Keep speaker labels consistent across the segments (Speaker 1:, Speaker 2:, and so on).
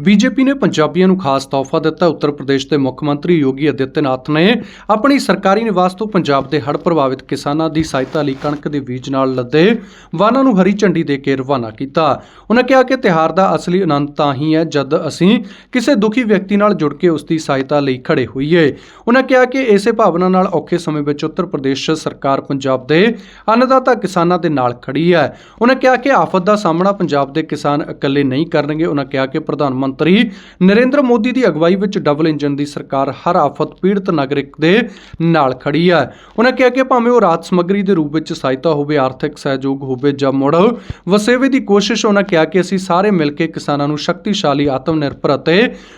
Speaker 1: BJP ਨੇ ਪੰਜਾਬੀਆਂ ਨੂੰ ਖਾਸ ਤੋਹਫਾ ਦਿੱਤਾ। ਉੱਤਰ ਪ੍ਰਦੇਸ਼ ਦੇ ਮੁੱਖ ਮੰਤਰੀ ਯੋਗੀ ਆਦਿੱਤਿਆਨਾਥ ਨੇ ਆਪਣੀ ਸਰਕਾਰੀ ਨਿਵਾਸ ਤੋਂ ਪੰਜਾਬ ਦੇ ਹੜ੍ਹ ਪ੍ਰਭਾਵਿਤ ਕਿਸਾਨਾਂ ਦੀ ਸਹਾਇਤਾ ਲਈ ਕਣਕ ਦੇ ਬੀਜ ਨਾਲ ਲੱਦੇ ਵਾਹਨਾਂ ਨੂੰ ਹਰੀ ਝੰਡੀ ਦੇ ਕੇ ਰਵਾਨਾ ਕੀਤਾ। ਉਹਨਾਂ ਕਿਹਾ ਕਿ ਤਿਹਾਰ ਦਾ ਅਸਲੀ ਆਨੰਦ ਤਾਂ ਹੀ ਹੈ ਜਦ ਅਸੀਂ ਕਿਸੇ ਦੁਖੀ ਵਿਅਕਤੀ ਨਾਲ ਜੁੜ ਕੇ ਉਸ ਦੀ ਸਹਾਇਤਾ ਲਈ ਖੜੇ ਹੋਈਏ। ਉਹਨਾਂ ਕਿਹਾ ਕਿ ਇਸੇ ਭਾਵਨਾ ਨਾਲ ਔਖੇ ਸਮੇਂ ਵਿੱਚ ਉੱਤਰ ਪ੍ਰਦੇਸ਼ ਸਰਕਾਰ ਪੰਜਾਬ ਦੇ ਅੰਨਦਾਤਾ ਕਿਸਾਨਾਂ ਦੇ ਨਾਲ ਖੜੀ ਹੈ। ਉਹਨਾਂ ਕਿਹਾ ਕਿ ਆਫਤ ਦਾ ਸਾਹਮਣਾ ਪੰਜਾਬ ਦੇ ਕਿਸਾਨ ਇਕੱਲੇ ਨਹੀਂ ਕਰਨਗੇ। ਉਹਨਾਂ ਕਿਹਾ ਕਿ ਪ੍ਰਧਾਨ ਮੰਤਰੀ ਨਰਿੰਦਰ ਮੋਦੀ ਦੀ ਅਗਵਾਈ ਵਿੱਚ ਡਬਲ ਇੰਜਨ ਦੀ ਸਰਕਾਰ ਹਰ ਆਫਤ ਪੀੜਤ ਨਾਗਰਿਕ ਦੇ ਨਾਲ ਖੜੀ ਹੈ। ਉਹਨਾਂ ਕਿਹਾ ਕਿ ਭਾਵੇਂ ਉਹ ਰਾਹਤ ਸਮੱਗਰੀ ਦੇ ਰੂਪ ਵਿੱਚ ਸਹਾਇਤਾ ਹੋਵੇ, ਆਰਥਿਕ ਸਹਿਯੋਗ ਹੋਵੇ ਜਾਂ ਮੁੜ ਵਸੇਵੇ ਦੀ ਕੋਸ਼ਿਸ਼ ਉਹਨਾਂ ਕਿਹਾ ਕਿ ਅਸੀਂ ਸਾਰੇ ਮਿਲ ਕੇ ਕਿਸਾਨਾਂ ਨੂੰ ਸ਼ਕਤੀਸ਼ਾਲੀ ਆਤਮ ਨਿਰਭਰ ਅਤੇ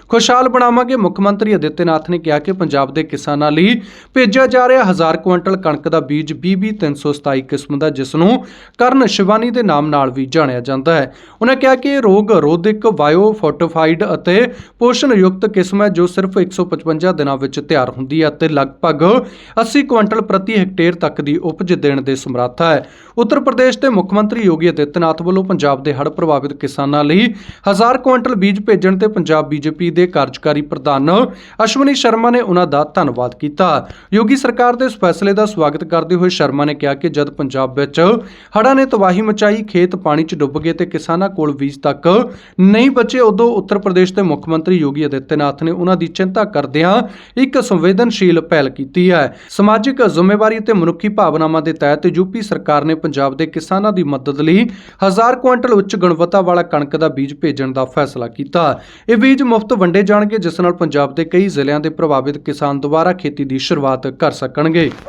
Speaker 1: ਖੁਸ਼ਹਾਲ ਬਣਾਵਾਂਗੇ। ਮੁੱਖ ਮੰਤਰੀ ਆਦਿੱਤਿਆਨਾਥ ਨੇ ਕਿਹਾ ਕਿ ਪੰਜਾਬ ਦੇ ਕਿਸਾਨਾਂ ਲਈ ਭੇਜਿਆ ਜਾ ਰਿਹਾ ਹਜ਼ਾਰ ਕੁਇੰਟਲ ਕਣਕ ਦਾ ਬੀਜ BB 327 ਕਿਸਮ ਦਾ, ਜਿਸ ਨੂੰ ਕਰਨ ਸ਼ਿਵਾਨੀ ਦੇ ਨਾਮ ਨਾਲ ਵੀ ਜਾਣਿਆ ਜਾਂਦਾ ਹੈ। ਉਹਨਾਂ ਕਿਹਾ ਕਿ ਇਹ ਰੋਗ ਰੋਧਕ ਬਾਇਓ ਫੋਰਟੀਫਾਈਡ ਅਤੇ ਪੋਸ਼ਣ ਯੁਕਤ ਕਿਸਮ ਹੈ ਜੋ ਸਿਰਫ 155 ਦਿਨਾਂ ਵਿੱਚ ਤਿਆਰ ਹੁੰਦੀ ਹੈ ਅਤੇ ਲਗਭਗ 80 ਕੁਇੰਟਲ ਪ੍ਰਤੀ ਹੈਕਟੇਅਰ ਤੱਕ ਦੀ ਉਪਜ ਦੇਣ ਦੇ ਸਮਰੱਥ ਹੈ। ਉੱਤਰ ਪ੍ਰਦੇਸ਼ ਦੇ ਮੁੱਖ ਮੰਤਰੀ ਯੋਗੀ ਆਦਿੱਤਿਆਨਾਥ ਵੱਲੋਂ ਪੰਜਾਬ ਦੇ ਹੜ੍ਹ ਪ੍ਰਭਾਵਿਤ ਕਿਸਾਨਾਂ ਲਈ ਹਜ਼ਾਰ ਕੁਇੰਟਲ ਬੀਜ ਭੇਜਣ ਤੇ ਪੰਜਾਬ ਬੀਜੇਪੀ ਦੇ ਕਾਰਜਕਾਰੀ ਪ੍ਰਧਾਨ ਅਸ਼ਵਨੀ ਸ਼ਰਮਾ ਨੇ ਉਹਨਾਂ ਦਾ ਧੰਨਵਾਦ ਕੀਤਾ। ਯੋਗੀ ਸਰਕਾਰ ਦੇ ਇਸ ਫੈਸਲੇ ਦਾ ਸਵਾਗਤ ਕਰਦੇ ਹੋਏ ਸ਼ਰਮਾ ਨੇ ਕਿਹਾ ਕਿ ਜਦ ਪੰਜਾਬ ਵਿੱਚ ਹੜ੍ਹਾਂ ਨੇ ਤਬਾਹੀ ਮਚਾਈ, ਖੇਤ ਪਾਣੀ 'ਚ ਡੁੱਬ ਗਏ ਤੇ ਕਿਸਾਨਾਂ ਕੋਲ ਬੀਜ ਤੱਕ ਨਹੀਂ ਬਚੇ, ਉਦੋਂ ਉੱਤਰ ਪ੍ਰਦੇਸ਼ ਦੇ ਮੁੱਖ ਮੰਤਰੀ ਯੋਗੀ ਆਦਿੱਤਿਆਨਾਥ ਨੇ ਉਹਨਾਂ ਦੀ ਚਿੰਤਾ ਕਰਦਿਆਂ ਇੱਕ ਸੰਵੇਦਨਸ਼ੀਲ ਪਹਿਲ ਕੀਤੀ ਹੈ। ਸਮਾਜਿਕ ਜ਼ਿੰਮੇਵਾਰੀ ਅਤੇ ਮਨੁੱਖੀ ਭਾਵਨਾਵਾਂ ਦੇ ਤਹਿਤ ਯੂਪੀ ਸਰਕਾਰ ਨੇ ਪੰਜਾਬ ਦੇ ਕਿਸਾਨਾਂ ਦੀ ਮਦਦ ਲਈ ਹਜ਼ਾਰ ਕੁਇੰਟਲ ਉੱਚ ਗੁਣਵੱਤਾ ਵਾਲਾ ਕਣਕ ਦਾ ਬੀਜ ਭੇਜਣ ਦਾ ਫੈਸਲਾ ਕੀਤਾ। ਇਹ ਬੀਜ ਮੁਫਤ ਵੰਡੇ ਜਾਣਗੇ, ਜਿਸ ਨਾਲ ਪੰਜਾਬ ਦੇ ਕਈ ਜ਼ਿਲ੍ਹਿਆਂ ਦੇ ਪ੍ਰਭਾਵਿਤ ਕਿਸਾਨ ਦੁਬਾਰਾ ਖੇਤੀ ਦੀ ਸ਼ੁਰੂਆਤ ਕਰ ਸਕਣਗੇ।